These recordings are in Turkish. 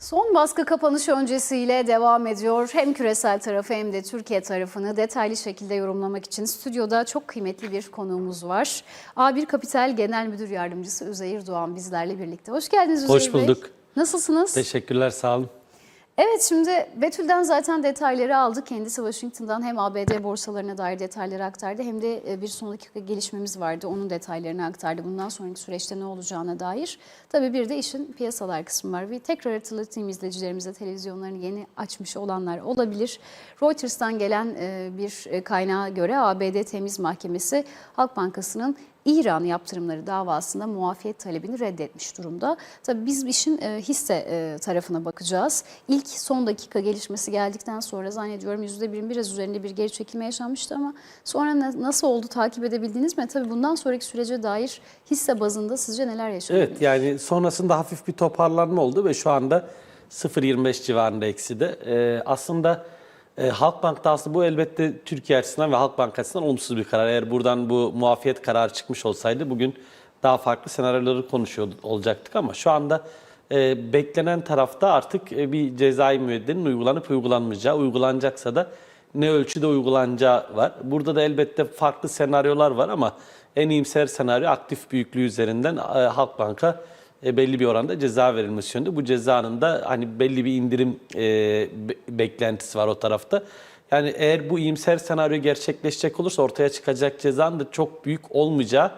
Son baskı kapanış öncesiyle devam ediyor. Hem küresel tarafı hem de Türkiye tarafını detaylı şekilde yorumlamak için stüdyoda çok kıymetli bir konuğumuz var. A1 Kapital Genel Müdür Yardımcısı Üzeyir Doğan bizlerle birlikte. Hoş geldiniz Üzeyir Hoş Bey. bulduk. Nasılsınız? Teşekkürler, sağ olun. Evet şimdi Betül'den zaten detayları aldık. Kendisi Washington'dan hem ABD borsalarına dair detayları aktardı hem de e, bir son dakika gelişmemiz vardı. Onun detaylarını aktardı. Bundan sonraki süreçte ne olacağına dair. Tabii bir de işin piyasalar kısmı var. Bir tekrar hatırlatayım izleyicilerimize televizyonlarını yeni açmış olanlar olabilir. Reuters'tan gelen e, bir e, kaynağa göre ABD Temiz Mahkemesi Halk Bankası'nın İran yaptırımları davasında muafiyet talebini reddetmiş durumda. Tabii biz işin e, hisse e, tarafına bakacağız. İlk son dakika gelişmesi geldikten sonra zannediyorum %1'in biraz üzerinde bir geri çekilme yaşanmıştı ama sonra na- nasıl oldu takip edebildiniz mi? Tabii bundan sonraki sürece dair hisse bazında sizce neler yaşandı? Evet, yani sonrasında hafif bir toparlanma oldu ve şu anda 0.25 civarında ekside. Ee, aslında e, Halkbank'ta aslında bu elbette Türkiye açısından ve Halkbank açısından olumsuz bir karar. Eğer buradan bu muafiyet kararı çıkmış olsaydı bugün daha farklı senaryoları konuşuyor olacaktık ama şu anda e, beklenen tarafta artık e, bir cezai müeyyidenin uygulanıp uygulanmayacağı, uygulanacaksa da ne ölçüde uygulanacağı var. Burada da elbette farklı senaryolar var ama en iyimser senaryo aktif büyüklüğü üzerinden e, Halkbank'a e, belli bir oranda ceza verilmesi yönünde. Bu cezanın da hani belli bir indirim e, be- beklentisi var o tarafta. Yani eğer bu iyimser senaryo gerçekleşecek olursa ortaya çıkacak cezanın da çok büyük olmayacağı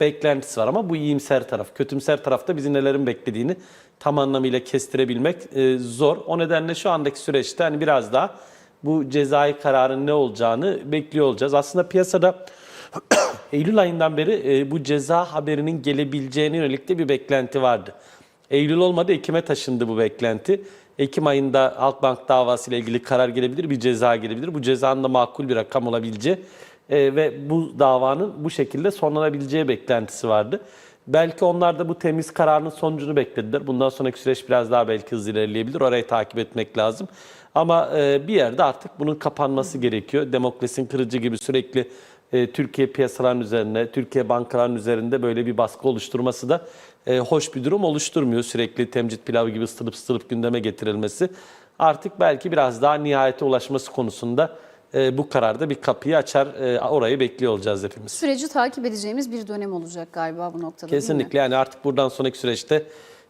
beklentisi var ama bu iyimser taraf. Kötümser tarafta bizi nelerin beklediğini tam anlamıyla kestirebilmek e, zor. O nedenle şu andaki süreçte hani biraz daha bu cezai kararın ne olacağını bekliyor olacağız. Aslında piyasada Eylül ayından beri e, bu ceza haberinin gelebileceğine yönelik de bir beklenti vardı. Eylül olmadı, Ekim'e taşındı bu beklenti. Ekim ayında Halkbank davası ile ilgili karar gelebilir, bir ceza gelebilir. Bu cezanın da makul bir rakam olabileceği e, ve bu davanın bu şekilde sonlanabileceği beklentisi vardı. Belki onlar da bu temiz kararın sonucunu beklediler. Bundan sonraki süreç biraz daha belki hızlı ilerleyebilir. Orayı takip etmek lazım. Ama e, bir yerde artık bunun kapanması gerekiyor. Demokrasinin kırıcı gibi sürekli e, Türkiye piyasalarının üzerine, Türkiye bankalarının üzerinde böyle bir baskı oluşturması da e, hoş bir durum oluşturmuyor. Sürekli temcit pilavı gibi ısıtılıp ısıtılıp gündeme getirilmesi. Artık belki biraz daha nihayete ulaşması konusunda e, bu kararda bir kapıyı açar. E, orayı bekliyor olacağız hepimiz. Süreci takip edeceğimiz bir dönem olacak galiba bu noktada? Kesinlikle yani artık buradan sonraki süreçte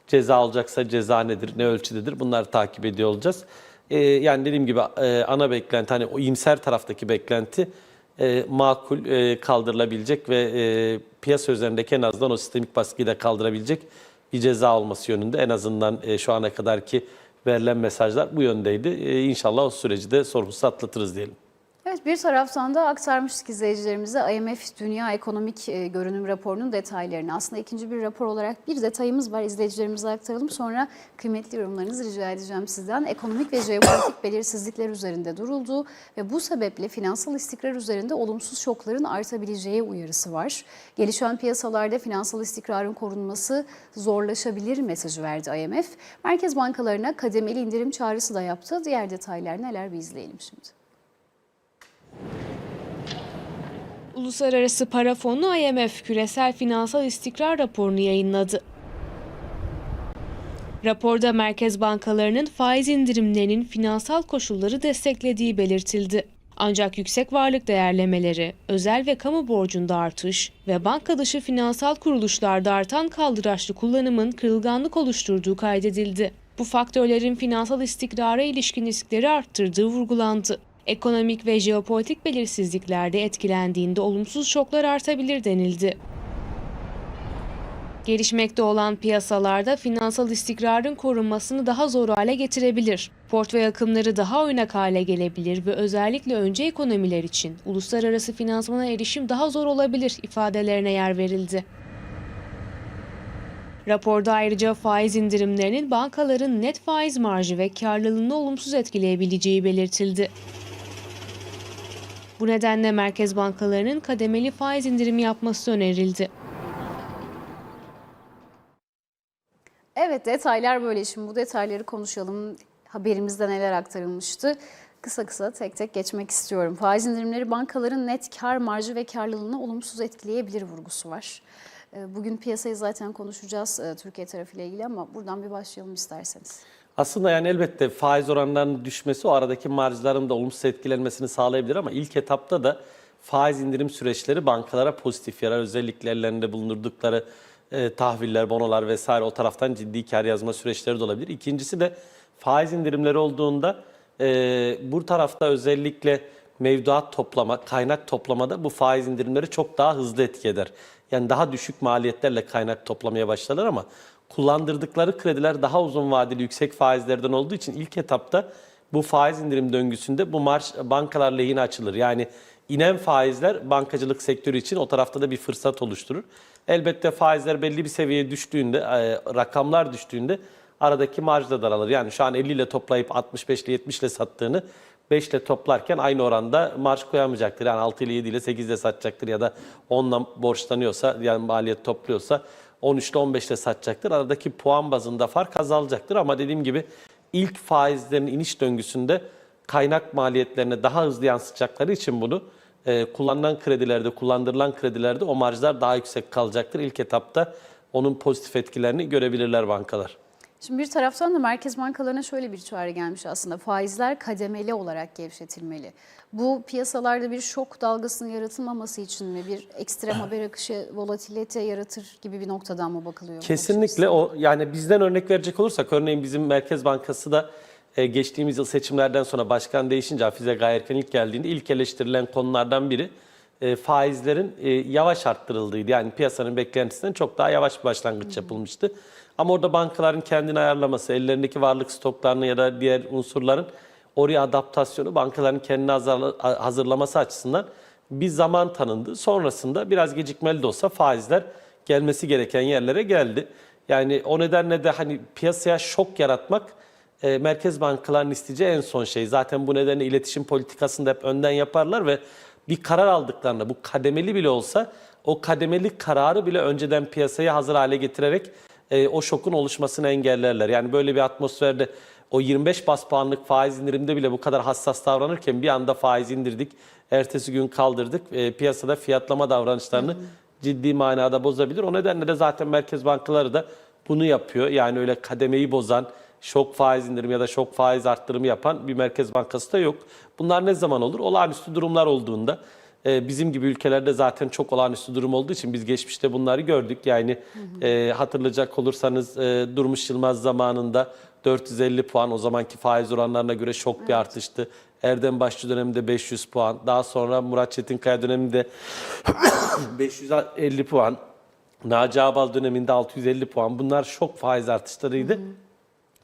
ceza alacaksa ceza nedir, ne ölçüdedir bunları takip ediyor olacağız. Ee, yani dediğim gibi e, ana beklenti hani o iyimser taraftaki beklenti e, makul e, kaldırılabilecek ve e, piyasa üzerindeki en azından o sistemik baskıyı da kaldırabilecek bir ceza olması yönünde en azından e, şu ana kadarki verilen mesajlar bu yöndeydi. E, inşallah o süreci de sorunsuz atlatırız diyelim. Evet bir taraftan da aktarmıştık izleyicilerimize IMF Dünya Ekonomik e, Görünüm raporunun detaylarını. Aslında ikinci bir rapor olarak bir detayımız var izleyicilerimize aktaralım. Sonra kıymetli yorumlarınızı rica edeceğim sizden. Ekonomik ve jeopolitik belirsizlikler üzerinde duruldu ve bu sebeple finansal istikrar üzerinde olumsuz şokların artabileceği uyarısı var. Gelişen piyasalarda finansal istikrarın korunması zorlaşabilir mesajı verdi IMF. Merkez bankalarına kademeli indirim çağrısı da yaptı. Diğer detaylar neler bir izleyelim şimdi. Uluslararası Para Fonu IMF küresel finansal istikrar raporunu yayınladı. Raporda merkez bankalarının faiz indirimlerinin finansal koşulları desteklediği belirtildi. Ancak yüksek varlık değerlemeleri, özel ve kamu borcunda artış ve banka dışı finansal kuruluşlarda artan kaldıraçlı kullanımın kırılganlık oluşturduğu kaydedildi. Bu faktörlerin finansal istikrara ilişkin riskleri arttırdığı vurgulandı. Ekonomik ve jeopolitik belirsizliklerde etkilendiğinde olumsuz şoklar artabilir denildi. Gelişmekte olan piyasalarda finansal istikrarın korunmasını daha zor hale getirebilir. Portföy akımları daha oynak hale gelebilir ve özellikle önce ekonomiler için uluslararası finansmana erişim daha zor olabilir ifadelerine yer verildi. Raporda ayrıca faiz indirimlerinin bankaların net faiz marjı ve karlılığını olumsuz etkileyebileceği belirtildi. Bu nedenle merkez bankalarının kademeli faiz indirimi yapması önerildi. Evet detaylar böyle. Şimdi bu detayları konuşalım. Haberimizde neler aktarılmıştı? Kısa kısa tek tek geçmek istiyorum. Faiz indirimleri bankaların net kar marjı ve karlılığını olumsuz etkileyebilir vurgusu var. Ee, Bugün piyasayı zaten konuşacağız e, Türkiye tarafıyla ilgili ama buradan bir başlayalım isterseniz. Aslında yani elbette faiz oranlarının düşmesi o aradaki marjların da olumsuz etkilenmesini sağlayabilir ama ilk etapta da faiz indirim süreçleri bankalara pozitif yarar. Özellikle ellerinde bulundurdukları e, tahviller, bonolar vesaire o taraftan ciddi kar yazma süreçleri de olabilir. İkincisi de faiz indirimleri olduğunda e, bu tarafta özellikle mevduat toplama, kaynak toplamada bu faiz indirimleri çok daha hızlı etki eder. Yani daha düşük maliyetlerle kaynak toplamaya başlarlar ama kullandırdıkları krediler daha uzun vadeli yüksek faizlerden olduğu için ilk etapta bu faiz indirim döngüsünde bu marş bankalar lehine açılır. Yani inen faizler bankacılık sektörü için o tarafta da bir fırsat oluşturur. Elbette faizler belli bir seviyeye düştüğünde, e, rakamlar düştüğünde aradaki marj da daralır. Yani şu an 50 ile toplayıp 65 ile 70 ile sattığını 5 ile toplarken aynı oranda marj koyamayacaktır. Yani 6 ile 7 ile 8 ile satacaktır ya da 10 ile borçlanıyorsa yani maliyet topluyorsa 13 ile 15 ile satacaktır. Aradaki puan bazında fark azalacaktır ama dediğim gibi ilk faizlerin iniş döngüsünde kaynak maliyetlerine daha hızlı yansıtacakları için bunu e, kullanılan kredilerde, kullandırılan kredilerde o marjlar daha yüksek kalacaktır. İlk etapta onun pozitif etkilerini görebilirler bankalar. Şimdi bir taraftan da merkez bankalarına şöyle bir çağrı gelmiş aslında. Faizler kademeli olarak gevşetilmeli. Bu piyasalarda bir şok dalgasının yaratılmaması için mi? Bir ekstrem haber akışı, volatilite yaratır gibi bir noktadan mı bakılıyor? Kesinlikle o yani bizden örnek verecek olursak örneğin bizim Merkez Bankası da e, geçtiğimiz yıl seçimlerden sonra başkan değişince Hafize Gaye Erkan ilk geldiğinde ilk eleştirilen konulardan biri e, faizlerin e, yavaş arttırıldığıydı. Yani piyasanın beklentisinden çok daha yavaş bir başlangıç yapılmıştı. Ama orada bankaların kendini ayarlaması, ellerindeki varlık stoklarını ya da diğer unsurların oraya adaptasyonu, bankaların kendini hazırla- hazırlaması açısından bir zaman tanındı. Sonrasında biraz gecikmeli de olsa faizler gelmesi gereken yerlere geldi. Yani o nedenle de hani piyasaya şok yaratmak e, merkez bankalarının isteyeceği en son şey. Zaten bu nedenle iletişim politikasını da hep önden yaparlar ve bir karar aldıklarında bu kademeli bile olsa o kademeli kararı bile önceden piyasaya hazır hale getirerek e, o şokun oluşmasını engellerler. Yani böyle bir atmosferde o 25 bas puanlık faiz indirimde bile bu kadar hassas davranırken bir anda faiz indirdik, ertesi gün kaldırdık. E, piyasada fiyatlama davranışlarını ciddi manada bozabilir. O nedenle de zaten merkez bankaları da bunu yapıyor. Yani öyle kademeyi bozan, şok faiz indirimi ya da şok faiz arttırımı yapan bir merkez bankası da yok. Bunlar ne zaman olur? Olağanüstü durumlar olduğunda. Ee, bizim gibi ülkelerde zaten çok olağanüstü durum olduğu için biz geçmişte bunları gördük. Yani e, hatırlayacak olursanız e, Durmuş Yılmaz zamanında 450 puan o zamanki faiz oranlarına göre şok bir artıştı. Erdem Başçı döneminde 500 puan. Daha sonra Murat Çetinkaya döneminde 550 puan. Naci Ağbal döneminde 650 puan. Bunlar şok faiz artışlarıydı.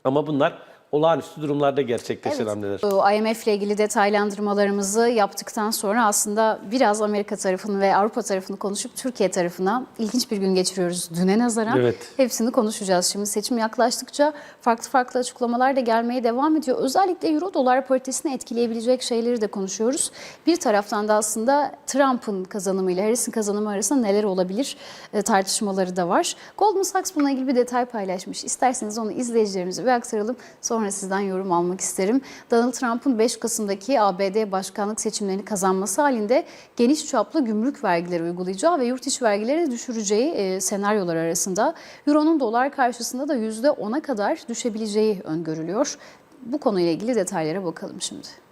Ama bunlar olağanüstü durumlarda gerçekleşen hamleler. Bu IMF ile ilgili detaylandırmalarımızı yaptıktan sonra aslında biraz Amerika tarafını ve Avrupa tarafını konuşup Türkiye tarafına ilginç bir gün geçiriyoruz düne nazaran. Evet. Hepsini konuşacağız şimdi. Seçim yaklaştıkça farklı farklı açıklamalar da gelmeye devam ediyor. Özellikle Euro dolar paritesini etkileyebilecek şeyleri de konuşuyoruz. Bir taraftan da aslında Trump'ın kazanımıyla Harris'in kazanımı arasında neler olabilir e, tartışmaları da var. Goldman Sachs bununla ilgili bir detay paylaşmış. İsterseniz onu izleyicilerimize bir aktaralım. Sonra sizden yorum almak isterim. Donald Trump'ın 5 Kasım'daki ABD başkanlık seçimlerini kazanması halinde geniş çaplı gümrük vergileri uygulayacağı ve yurt içi vergileri düşüreceği e, senaryolar arasında Euro'nun dolar karşısında da %10'a kadar düşebileceği öngörülüyor. Bu konuyla ilgili detaylara bakalım şimdi.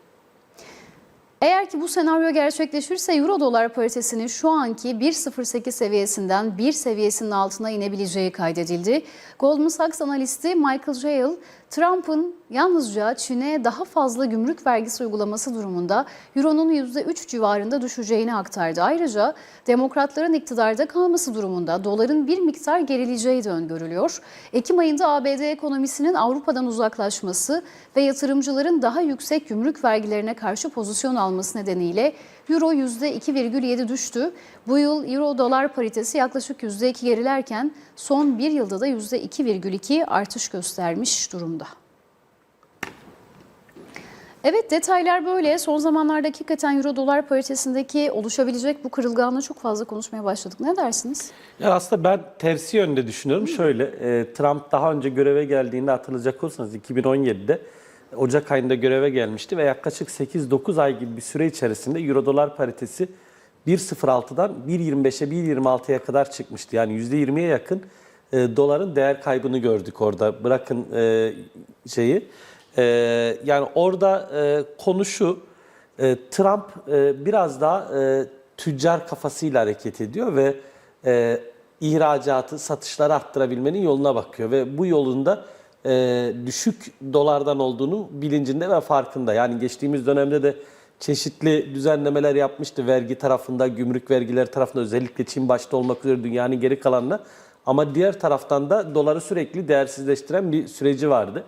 Eğer ki bu senaryo gerçekleşirse Euro dolar paritesinin şu anki 1.08 seviyesinden 1 seviyesinin altına inebileceği kaydedildi. Goldman Sachs analisti Michael Jail, Trump'ın yalnızca Çin'e daha fazla gümrük vergisi uygulaması durumunda Euro'nun %3 civarında düşeceğini aktardı. Ayrıca demokratların iktidarda kalması durumunda doların bir miktar gerileceği de öngörülüyor. Ekim ayında ABD ekonomisinin Avrupa'dan uzaklaşması ve yatırımcıların daha yüksek gümrük vergilerine karşı pozisyon alması nedeniyle Euro %2,7 düştü. Bu yıl Euro dolar paritesi yaklaşık %2 gerilerken son bir yılda da %2,2 artış göstermiş durumda. Evet detaylar böyle. Son zamanlarda hakikaten Euro dolar paritesindeki oluşabilecek bu kırılganlığı çok fazla konuşmaya başladık. Ne dersiniz? Ya aslında ben tersi yönde düşünüyorum. Şöyle, e, Trump daha önce göreve geldiğinde hatırlayacak olursanız 2017'de Ocak ayında göreve gelmişti ve yaklaşık 8-9 ay gibi bir süre içerisinde Euro dolar paritesi 1.06'dan 1.25'e 1.26'ya kadar çıkmıştı. Yani %20'ye yakın e, doların değer kaybını gördük orada. Bırakın e, şeyi. E, yani orada e, konu şu. e, Trump e, biraz daha e, tüccar kafasıyla hareket ediyor ve e, ihracatı, satışları arttırabilmenin yoluna bakıyor ve bu yolunda e, düşük dolardan olduğunu bilincinde ve farkında. Yani geçtiğimiz dönemde de çeşitli düzenlemeler yapmıştı vergi tarafında, gümrük vergileri tarafında özellikle Çin başta olmak üzere dünyanın geri kalanına. Ama diğer taraftan da doları sürekli değersizleştiren bir süreci vardı.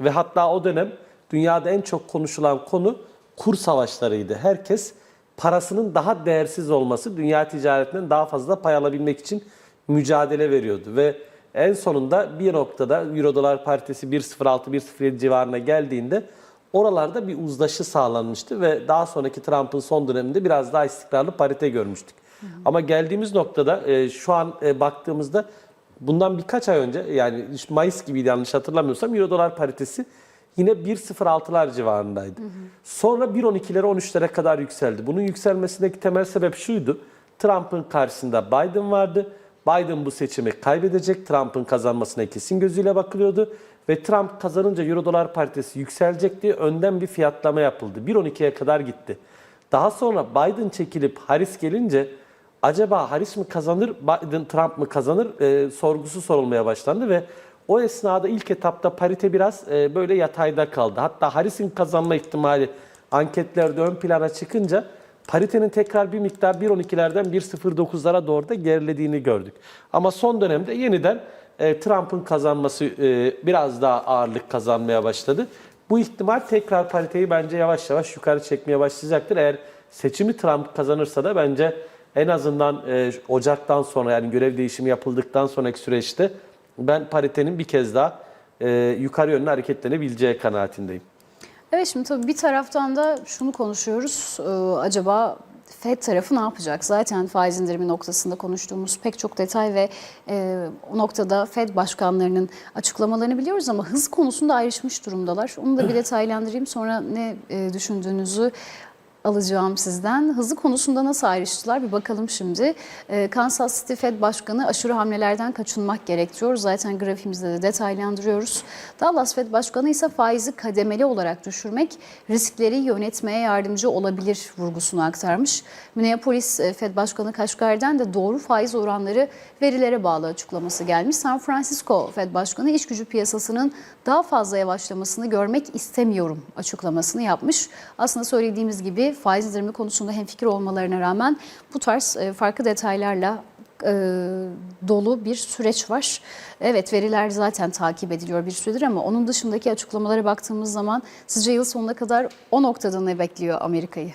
Ve hatta o dönem dünyada en çok konuşulan konu kur savaşlarıydı. Herkes parasının daha değersiz olması, dünya ticaretinden daha fazla pay alabilmek için mücadele veriyordu. Ve en sonunda bir noktada Euro dolar paritesi 1.06-1.07 civarına geldiğinde oralarda bir uzlaşı sağlanmıştı ve daha sonraki Trump'ın son döneminde biraz daha istikrarlı parite görmüştük. Ama geldiğimiz noktada e, şu an e, baktığımızda bundan birkaç ay önce yani Mayıs gibiydi yanlış hatırlamıyorsam Euro dolar paritesi yine 1.06'lar civarındaydı. Sonra 1.12'lere 13'lere kadar yükseldi. Bunun yükselmesindeki temel sebep şuydu. Trump'ın karşısında Biden vardı. Biden bu seçimi kaybedecek. Trump'ın kazanmasına kesin gözüyle bakılıyordu. Ve Trump kazanınca Euro dolar paritesi yükselecek diye önden bir fiyatlama yapıldı. 1.12'ye kadar gitti. Daha sonra Biden çekilip Harris gelince acaba Harris mi kazanır, Biden Trump mı kazanır e, sorgusu sorulmaya başlandı ve o esnada ilk etapta parite biraz e, böyle yatayda kaldı. Hatta Harris'in kazanma ihtimali anketlerde ön plana çıkınca paritenin tekrar bir miktar 1.12'lerden 1.09'lara doğru da gerilediğini gördük. Ama son dönemde yeniden e, Trump'ın kazanması e, biraz daha ağırlık kazanmaya başladı. Bu ihtimal tekrar pariteyi bence yavaş yavaş yukarı çekmeye başlayacaktır. Eğer seçimi Trump kazanırsa da bence en azından e, Ocak'tan sonra yani görev değişimi yapıldıktan sonraki süreçte ben paritenin bir kez daha e, yukarı yönlü hareketlenebileceği kanaatindeyim. Evet şimdi tabii bir taraftan da şunu konuşuyoruz. Ee, acaba FED tarafı ne yapacak? Zaten faiz indirimi noktasında konuştuğumuz pek çok detay ve e, o noktada FED başkanlarının açıklamalarını biliyoruz ama hız konusunda ayrışmış durumdalar. Onu da bir detaylandırayım sonra ne e, düşündüğünüzü alacağım sizden. Hızı konusunda nasıl ayrıştılar bir bakalım şimdi. Ee, Kansas City Fed Başkanı aşırı hamlelerden kaçınmak gerekiyor. Zaten grafiğimizde de detaylandırıyoruz. Dallas Fed Başkanı ise faizi kademeli olarak düşürmek riskleri yönetmeye yardımcı olabilir vurgusunu aktarmış. Minneapolis e, Fed Başkanı Kaşgar'den de doğru faiz oranları verilere bağlı açıklaması gelmiş. San Francisco Fed Başkanı iş gücü piyasasının daha fazla yavaşlamasını görmek istemiyorum açıklamasını yapmış. Aslında söylediğimiz gibi faiz indirimi konusunda hemfikir olmalarına rağmen bu tarz e, farklı detaylarla e, dolu bir süreç var. Evet veriler zaten takip ediliyor bir süredir ama onun dışındaki açıklamalara baktığımız zaman sizce yıl sonuna kadar o noktada ne bekliyor Amerika'yı?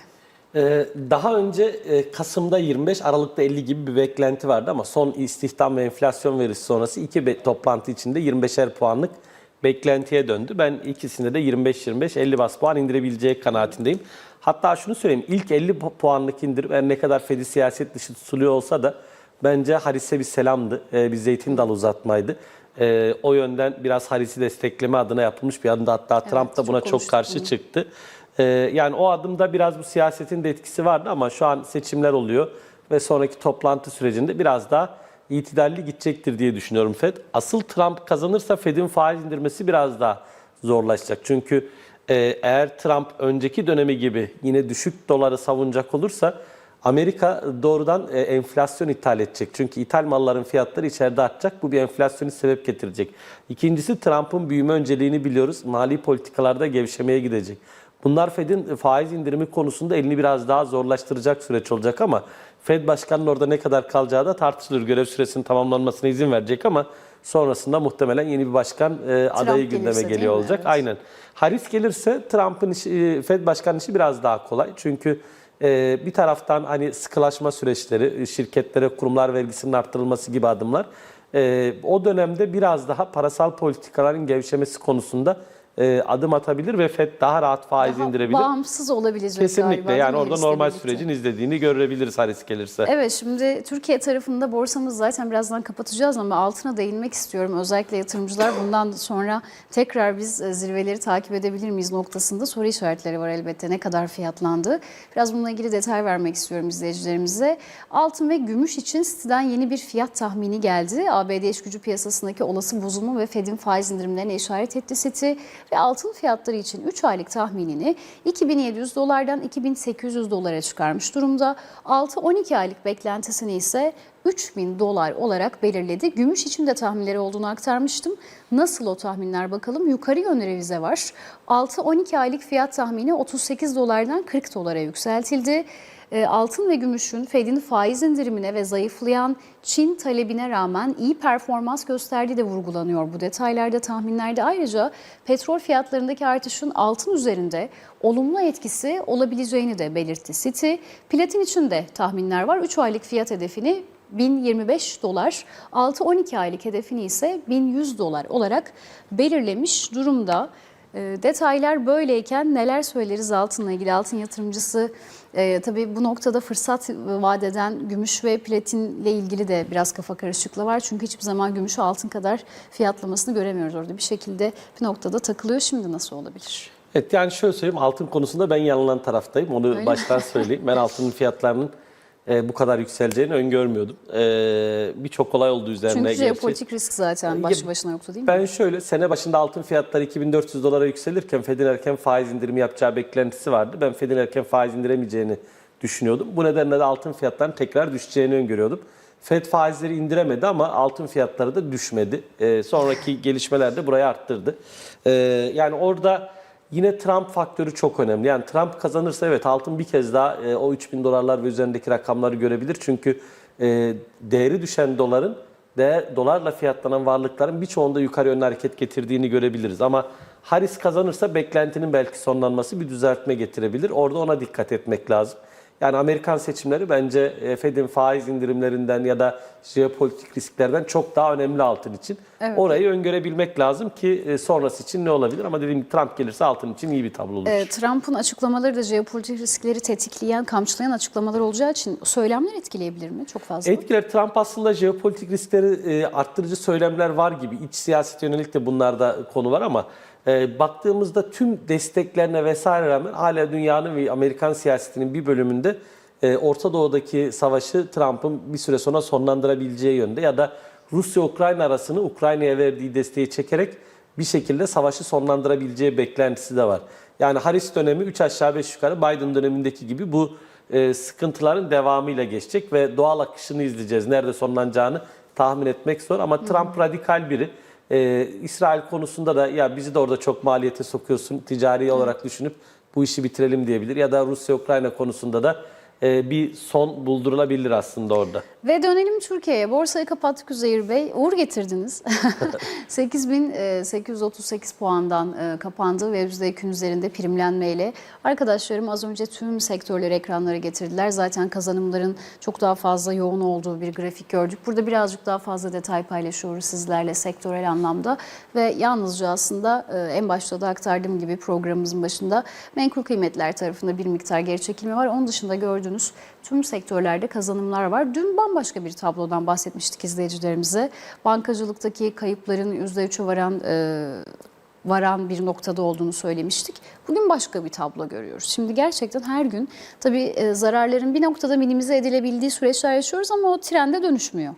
Ee, Daha önce e, Kasım'da 25, Aralık'ta 50 gibi bir beklenti vardı ama son istihdam ve enflasyon verisi sonrası iki toplantı içinde 25'er puanlık beklentiye döndü. Ben ikisinde de 25-25, 50 bas puan indirebileceği kanaatindeyim. Hatta şunu söyleyeyim, ilk 50 pu- puanlık indirim her ne kadar Fed'i siyaset dışı tutuluyor olsa da bence Harris'e bir selamdı, e, bir zeytin dalı uzatmaydı. E, O yönden biraz Harris'i destekleme adına yapılmış bir adımdı. Hatta Trump da çok buna çok konuştuk karşı bunu. çıktı. Ee, yani o adımda biraz bu siyasetin de etkisi vardı ama şu an seçimler oluyor ve sonraki toplantı sürecinde biraz daha itidalli gidecektir diye düşünüyorum Fed. Asıl Trump kazanırsa Fed'in faiz indirmesi biraz daha zorlaşacak. Çünkü e, eğer Trump önceki dönemi gibi yine düşük doları savunacak olursa Amerika doğrudan e, enflasyon ithal edecek. Çünkü ithal malların fiyatları içeride artacak. Bu bir enflasyonu sebep getirecek. İkincisi Trump'ın büyüme önceliğini biliyoruz. Mali politikalarda gevşemeye gidecek. Bunlar Fed'in faiz indirimi konusunda elini biraz daha zorlaştıracak süreç olacak ama Fed başkanının orada ne kadar kalacağı da tartışılır. Görev süresinin tamamlanmasına izin verecek ama sonrasında muhtemelen yeni bir başkan e, adayı gündeme geliyor olacak. Evet. Aynen. Harris gelirse Trump'ın işi, e, Fed başkanının işi biraz daha kolay. Çünkü e, bir taraftan hani sıkılaşma süreçleri, şirketlere kurumlar vergisinin arttırılması gibi adımlar e, o dönemde biraz daha parasal politikaların gevşemesi konusunda e, adım atabilir ve FED daha rahat faiz Daha indirebilir. bağımsız olabilecek Kesinlikle galiba, yani orada normal birlikte? sürecin izlediğini görebiliriz Haris gelirse. Evet şimdi Türkiye tarafında borsamız zaten birazdan kapatacağız ama altına değinmek istiyorum. Özellikle yatırımcılar bundan sonra tekrar biz e, zirveleri takip edebilir miyiz noktasında soru işaretleri var elbette. Ne kadar fiyatlandı? Biraz bununla ilgili detay vermek istiyorum izleyicilerimize. Altın ve gümüş için siteden yeni bir fiyat tahmini geldi. ABD iş gücü piyasasındaki olası bozulma ve Fed'in faiz indirimlerine işaret etti siti ve altın fiyatları için 3 aylık tahminini 2700 dolardan 2800 dolara çıkarmış durumda. 6-12 aylık beklentisini ise 3000 dolar olarak belirledi. Gümüş için de tahminleri olduğunu aktarmıştım. Nasıl o tahminler bakalım? Yukarı yönlü revize var. 6-12 aylık fiyat tahmini 38 dolardan 40 dolara yükseltildi. E, Altın ve gümüşün Fed'in faiz indirimine ve zayıflayan Çin talebine rağmen iyi performans gösterdiği de vurgulanıyor bu detaylarda, tahminlerde. Ayrıca petrol fiyatlarındaki artışın altın üzerinde olumlu etkisi olabileceğini de belirtti Citi. Platin için de tahminler var. 3 aylık fiyat hedefini 1025 dolar, 6-12 aylık hedefini ise 1100 dolar olarak belirlemiş durumda. E, detaylar böyleyken neler söyleriz altınla ilgili? Altın yatırımcısı e, tabii bu noktada fırsat vaat eden gümüş ve platinle ilgili de biraz kafa karışıklığı var. Çünkü hiçbir zaman gümüşü altın kadar fiyatlamasını göremiyoruz orada. Bir şekilde bir noktada takılıyor. Şimdi nasıl olabilir? Evet yani şöyle söyleyeyim altın konusunda ben yanılan taraftayım. Onu Öyle mi? baştan söyleyeyim. Ben altının fiyatlarının e, bu kadar yükseleceğini öngörmüyordum. E, Birçok olay oldu üzerine. Çünkü jeopolitik risk zaten başlı başına yoktu değil mi? Ben şöyle sene başında altın fiyatları 2400 dolara yükselirken Fed'in erken faiz indirimi yapacağı beklentisi vardı. Ben Fed'in erken faiz indiremeyeceğini düşünüyordum. Bu nedenle de altın fiyatlarının tekrar düşeceğini öngörüyordum. Fed faizleri indiremedi ama altın fiyatları da düşmedi. Ee, sonraki gelişmeler de burayı arttırdı. Ee, yani orada yine Trump faktörü çok önemli. Yani Trump kazanırsa evet altın bir kez daha e, o 3000 dolarlar ve üzerindeki rakamları görebilir. Çünkü e, değeri düşen doların değer, dolarla fiyatlanan varlıkların birçoğunda yukarı yönlü hareket getirdiğini görebiliriz. Ama Harris kazanırsa beklentinin belki sonlanması bir düzeltme getirebilir. Orada ona dikkat etmek lazım. Yani Amerikan seçimleri bence e, Fed'in faiz indirimlerinden ya da jeopolitik risklerden çok daha önemli altın için. Evet. Orayı öngörebilmek lazım ki e, sonrası için ne olabilir? Ama dediğim gibi Trump gelirse altın için iyi bir tablo olur. Ee, Trump'ın açıklamaları da jeopolitik riskleri tetikleyen, kamçılayan açıklamalar olacağı için söylemler etkileyebilir mi? Çok fazla. Etkiler Trump aslında jeopolitik riskleri e, arttırıcı söylemler var gibi. İç siyaset yönelik de bunlarda konu var ama e, baktığımızda tüm desteklerine vesaire rağmen hala dünyanın ve Amerikan siyasetinin bir bölümünde e, Orta Doğu'daki savaşı Trump'ın bir süre sonra sonlandırabileceği yönde ya da Rusya-Ukrayna arasını Ukrayna'ya verdiği desteği çekerek bir şekilde savaşı sonlandırabileceği beklentisi de var. Yani Harris dönemi 3 aşağı 5 yukarı Biden dönemindeki gibi bu e, sıkıntıların devamıyla geçecek ve doğal akışını izleyeceğiz. Nerede sonlanacağını tahmin etmek zor ama Trump radikal biri. E, İsrail konusunda da ya bizi de orada çok maliyete sokuyorsun ticari olarak düşünüp bu işi bitirelim diyebilir. Ya da Rusya-Ukrayna konusunda da bir son buldurulabilir aslında orada. Ve dönelim Türkiye'ye. Borsayı kapattık Üzeyir Bey. Uğur getirdiniz. 8838 puandan e, kapandı ve %2'nin üzerinde primlenmeyle. Arkadaşlarım az önce tüm sektörleri ekranlara getirdiler. Zaten kazanımların çok daha fazla yoğun olduğu bir grafik gördük. Burada birazcık daha fazla detay paylaşıyoruz sizlerle sektörel anlamda. Ve yalnızca aslında e, en başta da aktardığım gibi programımızın başında menkul kıymetler tarafında bir miktar geri çekilme var. Onun dışında gördüğünüz tüm sektörlerde kazanımlar var. Dün bambaşka bir tablodan bahsetmiştik izleyicilerimize. Bankacılıktaki kayıpların %3'e varan e, varan bir noktada olduğunu söylemiştik. Bugün başka bir tablo görüyoruz. Şimdi gerçekten her gün tabii e, zararların bir noktada minimize edilebildiği süreçler yaşıyoruz ama o trende dönüşmüyor.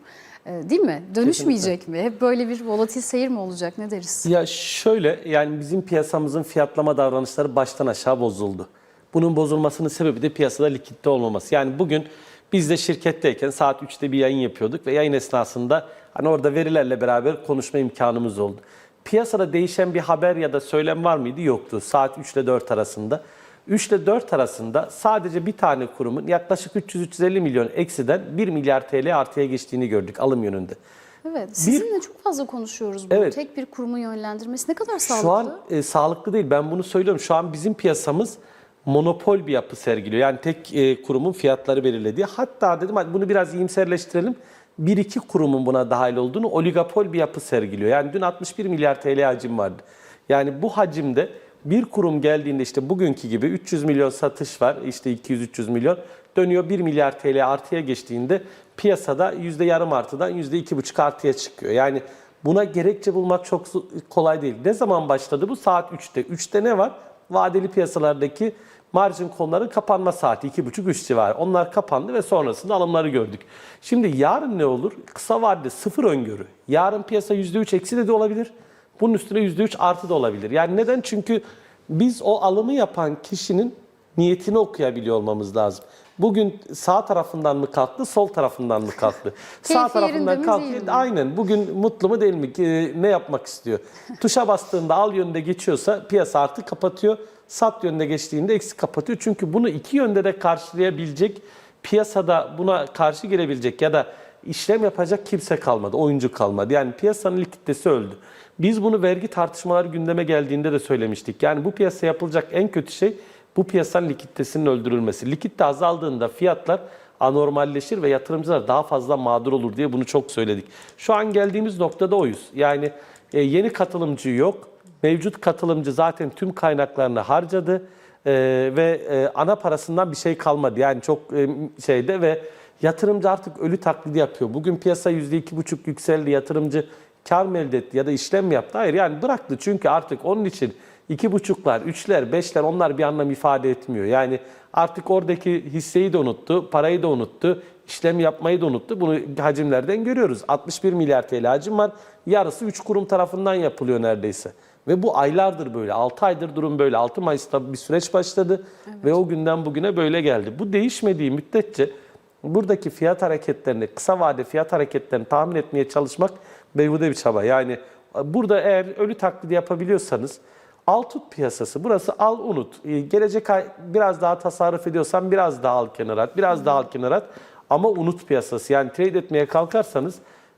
E, Değil mi? Dönüşmeyecek mi? Hep böyle bir volatil seyir mi olacak? Ne deriz? Ya şöyle yani bizim piyasamızın fiyatlama davranışları baştan aşağı bozuldu. Bunun bozulmasının sebebi de piyasada likitte olmaması. Yani bugün biz de şirketteyken saat 3'te bir yayın yapıyorduk ve yayın esnasında hani orada verilerle beraber konuşma imkanımız oldu. Piyasada değişen bir haber ya da söylem var mıydı? Yoktu. Saat 3 ile 4 arasında. 3 ile 4 arasında sadece bir tane kurumun yaklaşık 300-350 milyon eksiden 1 milyar TL artıya geçtiğini gördük alım yönünde. Evet. Sizinle çok fazla konuşuyoruz bu. Evet. Tek bir kurumun yönlendirmesi ne kadar sağlıklı? Şu an e, sağlıklı değil. Ben bunu söylüyorum. Şu an bizim piyasamız monopol bir yapı sergiliyor. Yani tek e, kurumun fiyatları belirlediği. Hatta dedim hadi bunu biraz iyimserleştirelim. Bir iki kurumun buna dahil olduğunu oligopol bir yapı sergiliyor. Yani dün 61 milyar TL hacim vardı. Yani bu hacimde bir kurum geldiğinde işte bugünkü gibi 300 milyon satış var. işte 200-300 milyon dönüyor 1 milyar TL artıya geçtiğinde piyasada yüzde yarım artıdan yüzde iki buçuk artıya çıkıyor. Yani buna gerekçe bulmak çok kolay değil. Ne zaman başladı bu? Saat 3'te. 3'te ne var? Vadeli piyasalardaki margin konuların kapanma saati 2,5-3 civarı. Onlar kapandı ve sonrasında alımları gördük. Şimdi yarın ne olur? Kısa vadede sıfır öngörü. Yarın piyasa %3 eksi de, de olabilir. Bunun üstüne %3 artı da olabilir. Yani neden? Çünkü biz o alımı yapan kişinin niyetini okuyabiliyor olmamız lazım. Bugün sağ tarafından mı kalktı, sol tarafından mı kalktı? sağ tarafından kalktı. Aynen. Bugün mutlu mu değil mi? Ee, Ne yapmak istiyor? Tuşa bastığında al yönünde geçiyorsa piyasa artı kapatıyor. Sat yönünde geçtiğinde eksi kapatıyor. Çünkü bunu iki yönde de karşılayabilecek, piyasada buna karşı gelebilecek ya da işlem yapacak kimse kalmadı. Oyuncu kalmadı. Yani piyasanın likiditesi öldü. Biz bunu vergi tartışmaları gündeme geldiğinde de söylemiştik. Yani bu piyasa yapılacak en kötü şey bu piyasanın likiditesinin öldürülmesi. Likitte azaldığında fiyatlar anormalleşir ve yatırımcılar daha fazla mağdur olur diye bunu çok söyledik. Şu an geldiğimiz noktada oyuz. Yani e, yeni katılımcı yok. Mevcut katılımcı zaten tüm kaynaklarını harcadı e, ve e, ana parasından bir şey kalmadı. Yani çok e, şeyde ve yatırımcı artık ölü taklidi yapıyor. Bugün piyasa %2,5 yükseldi. Yatırımcı kar mı elde etti ya da işlem yaptı? Hayır yani bıraktı. Çünkü artık onun için iki buçuklar, üçler, beşler onlar bir anlam ifade etmiyor. Yani artık oradaki hisseyi de unuttu, parayı da unuttu, işlem yapmayı da unuttu. Bunu hacimlerden görüyoruz. 61 milyar TL hacim var. Yarısı 3 kurum tarafından yapılıyor neredeyse. Ve bu aylardır böyle. 6 aydır durum böyle. 6 Mayıs'ta bir süreç başladı ve o günden bugüne böyle geldi. Bu değişmediği müddetçe buradaki fiyat hareketlerini, kısa vade fiyat hareketlerini tahmin etmeye çalışmak beyhude bir çaba. Yani burada eğer ölü taklidi yapabiliyorsanız al tut piyasası. Burası al unut. Ee, Gelecek ay biraz daha tasarruf ediyorsan biraz daha al kenara at, biraz daha al kenara at. Ama unut piyasası. Yani trade etmeye kalkarsanız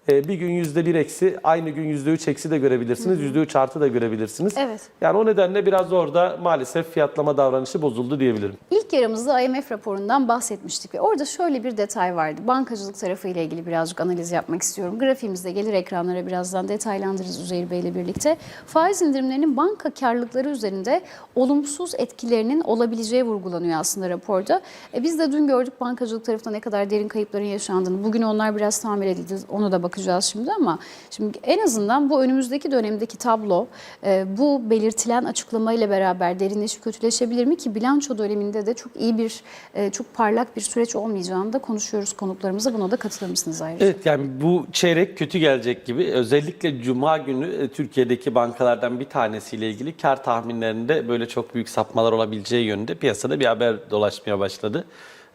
e, bir gün yüzde bir eksi, aynı gün yüzde üç eksi de görebilirsiniz, yüzde üç artı da görebilirsiniz. Evet. Yani o nedenle biraz orada maalesef fiyatlama davranışı bozuldu diyebilirim. İlk yarımızda IMF raporundan bahsetmiştik ve orada şöyle bir detay vardı. Bankacılık tarafı ile ilgili birazcık analiz yapmak istiyorum. Grafiğimizde gelir ekranlara birazdan detaylandırırız Üzeyir Bey ile birlikte. Faiz indirimlerinin banka karlılıkları üzerinde olumsuz etkilerinin olabileceği vurgulanıyor aslında raporda. E biz de dün gördük bankacılık tarafında ne kadar derin kayıpların yaşandığını. Bugün onlar biraz tamir edildi. Ona da bakacağız şimdi ama şimdi en azından bu önümüzdeki dönemdeki tablo e, bu belirtilen açıklamayla beraber derinleşip kötüleşebilir mi ki bilanço döneminde de çok iyi bir e, çok parlak bir süreç olmayacağını da konuşuyoruz konuklarımıza. Buna da katılır mısınız ayrıca? Evet yani bu çeyrek kötü gelecek gibi. Özellikle Cuma günü e, Türkiye'deki bankalardan bir tanesiyle ilgili kar tahminlerinde böyle çok büyük sapmalar olabileceği yönünde piyasada bir haber dolaşmaya başladı.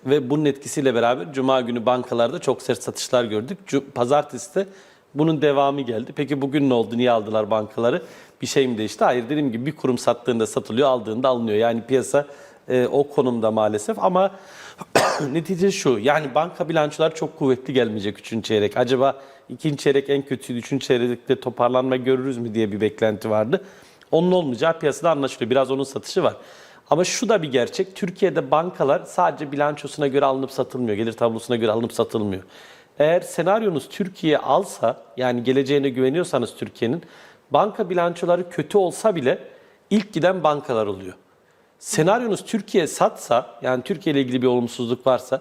Ve bunun etkisiyle beraber Cuma günü bankalarda çok sert satışlar gördük. Pazartesi de bunun devamı geldi. Peki bugün ne oldu? Niye aldılar bankaları? Bir şey mi değişti? Hayır dediğim gibi bir kurum sattığında satılıyor, aldığında alınıyor. Yani piyasa e, o konumda maalesef ama netice şu. Yani banka bilançolar çok kuvvetli gelmeyecek 3. çeyrek. Acaba ikinci çeyrek en kötüydü. 3. çeyrekte toparlanma görürüz mü diye bir beklenti vardı. Onun olmayacağı piyasada anlaşılıyor. Biraz onun satışı var. Ama şu da bir gerçek. Türkiye'de bankalar sadece bilançosuna göre alınıp satılmıyor. Gelir tablosuna göre alınıp satılmıyor. Eğer senaryonuz Türkiye alsa yani geleceğine güveniyorsanız Türkiye'nin banka bilançoları kötü olsa bile ilk giden bankalar oluyor. Senaryonuz Türkiye satsa, yani Türkiye ile ilgili bir olumsuzluk varsa,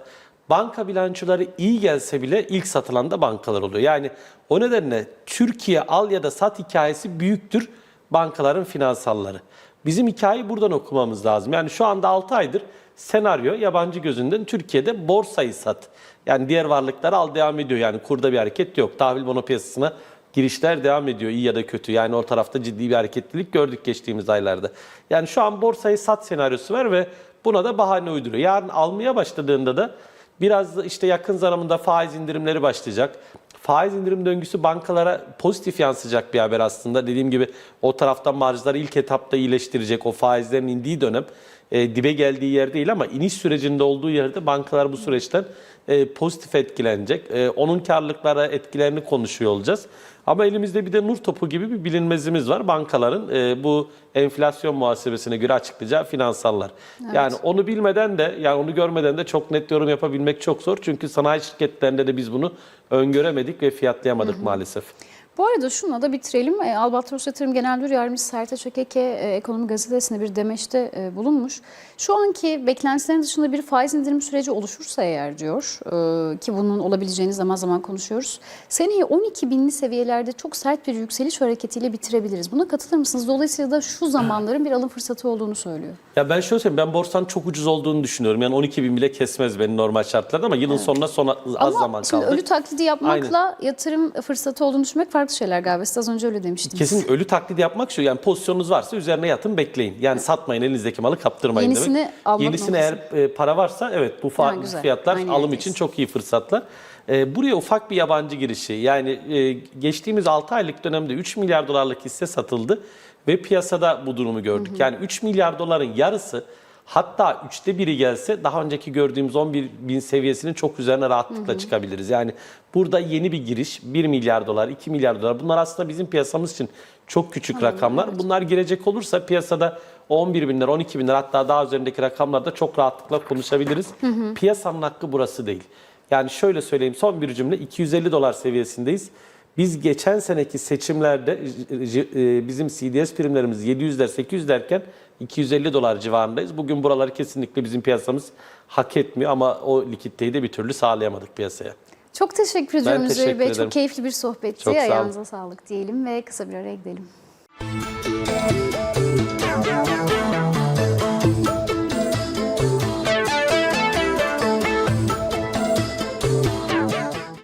banka bilançoları iyi gelse bile ilk satılan da bankalar oluyor. Yani o nedenle Türkiye al ya da sat hikayesi büyüktür bankaların finansalları. Bizim hikayeyi buradan okumamız lazım. Yani şu anda 6 aydır senaryo yabancı gözünden Türkiye'de borsayı sat. Yani diğer varlıkları al devam ediyor. Yani kurda bir hareket yok. Tahvil bono piyasasına girişler devam ediyor iyi ya da kötü. Yani o tarafta ciddi bir hareketlilik gördük geçtiğimiz aylarda. Yani şu an borsayı sat senaryosu var ve buna da bahane uyduruyor. Yarın almaya başladığında da biraz işte yakın zamanda faiz indirimleri başlayacak. Faiz indirim döngüsü bankalara pozitif yansıyacak bir haber aslında. Dediğim gibi o taraftan marjları ilk etapta iyileştirecek. O faizlerin indiği dönem e, dibe geldiği yer değil ama iniş sürecinde olduğu yerde bankalar bu süreçten e, pozitif etkilenecek. E, onun karlılıklara etkilerini konuşuyor olacağız. Ama elimizde bir de nur topu gibi bir bilinmezimiz var. Bankaların e, bu enflasyon muhasebesine göre açıklayacağı finansallar. Yani onu bilmeden de yani onu görmeden de çok net yorum yapabilmek çok zor. Çünkü sanayi şirketlerinde de biz bunu öngöremedik ve fiyatlayamadık maalesef. Bu arada şuna da bitirelim. E, Albatros Yatırım Genel Müdür Yardımcısı Sertaç Ökeke e, Ekonomi Gazetesi'nde bir demeçte e, bulunmuş. Şu anki beklentilerin dışında bir faiz indirim süreci oluşursa eğer diyor e, ki bunun olabileceğini zaman zaman konuşuyoruz. Seneyi 12 binli seviyelerde çok sert bir yükseliş hareketiyle bitirebiliriz. Buna katılır mısınız? Dolayısıyla da şu zamanların bir alım fırsatı olduğunu söylüyor. Ya ben şöyle söyleyeyim, ben borsanın çok ucuz olduğunu düşünüyorum. Yani 12 bin bile kesmez beni normal şartlarda ama yılın sonuna son az Ama zaman şimdi kaldı. ölü taklidi yapmakla yatırım fırsatı olduğunu düşünmek farklı şeyler galiba. Siz az önce öyle demiştiniz. Kesin ölü taklidi yapmak şu yani pozisyonunuz varsa üzerine yatın bekleyin. Yani satmayın elinizdeki malı kaptırmayın Yenisini demek. almak lazım. eğer e, para varsa evet bu fa- güzel. fiyatlar Aynı alım için çok iyi fırsatlar. E, buraya ufak bir yabancı girişi yani e, geçtiğimiz 6 aylık dönemde 3 milyar dolarlık hisse satıldı ve piyasada bu durumu gördük. Yani 3 milyar doların yarısı hatta üçte biri gelse daha önceki gördüğümüz 11 bin seviyesinin çok üzerine rahatlıkla çıkabiliriz. Yani burada yeni bir giriş 1 milyar dolar 2 milyar dolar bunlar aslında bizim piyasamız için çok küçük rakamlar. Bunlar girecek olursa piyasada 11 binler 12 binler hatta daha üzerindeki rakamlarda çok rahatlıkla konuşabiliriz. Piyasanın hakkı burası değil. Yani şöyle söyleyeyim son bir cümle 250 dolar seviyesindeyiz. Biz geçen seneki seçimlerde e, bizim CDS primlerimiz 700'ler 800 derken 250 dolar civarındayız. Bugün buraları kesinlikle bizim piyasamız hak etmiyor ama o likiditeyi de bir türlü sağlayamadık piyasaya. Çok teşekkür ediyorum teşekkür Bey. Çok keyifli bir sohbetti. Çok sağ. Ayağınıza sağlık diyelim ve kısa bir araya gidelim.